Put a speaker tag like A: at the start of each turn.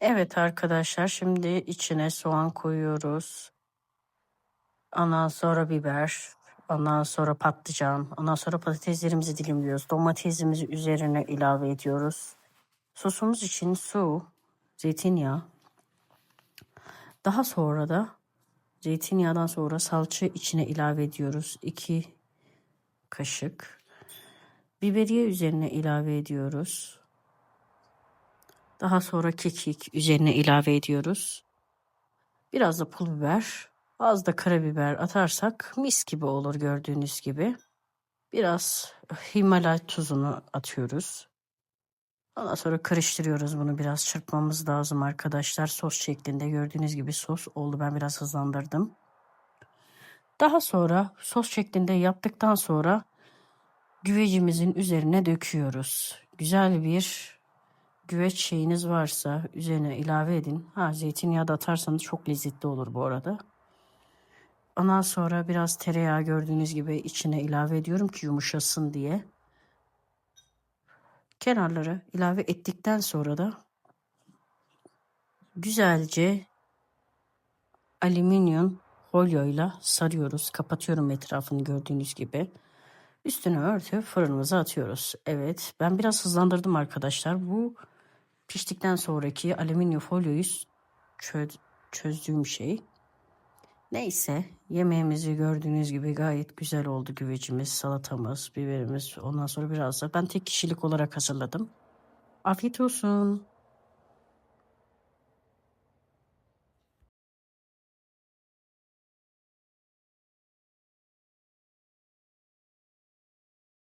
A: Evet arkadaşlar şimdi içine soğan koyuyoruz. Ondan sonra biber. Ondan sonra patlıcan. Ondan sonra patateslerimizi dilimliyoruz. Domatesimizi üzerine ilave ediyoruz. Sosumuz için su, zeytinyağı. Daha sonra da zeytinyağından sonra salça içine ilave ediyoruz. 2 kaşık. Biberiye üzerine ilave ediyoruz. Daha sonra kekik üzerine ilave ediyoruz. Biraz da pul biber, az da karabiber atarsak mis gibi olur gördüğünüz gibi. Biraz Himalaya tuzunu atıyoruz. Ondan sonra karıştırıyoruz bunu biraz çırpmamız lazım arkadaşlar. Sos şeklinde gördüğünüz gibi sos oldu. Ben biraz hızlandırdım. Daha sonra sos şeklinde yaptıktan sonra güvecimizin üzerine döküyoruz. Güzel bir güveç şeyiniz varsa üzerine ilave edin. Ha zeytinyağı da atarsanız çok lezzetli olur bu arada. Ondan sonra biraz tereyağı gördüğünüz gibi içine ilave ediyorum ki yumuşasın diye. Kenarları ilave ettikten sonra da güzelce alüminyum folyoyla sarıyoruz. Kapatıyorum etrafını gördüğünüz gibi. Üstünü örtüp fırınımıza atıyoruz. Evet ben biraz hızlandırdım arkadaşlar. Bu piştikten sonraki alüminyum folyoyu çö çözdüğüm şey. Neyse yemeğimizi gördüğünüz gibi gayet güzel oldu güvecimiz, salatamız, biberimiz. Ondan sonra biraz da ben tek kişilik olarak hazırladım. Afiyet olsun.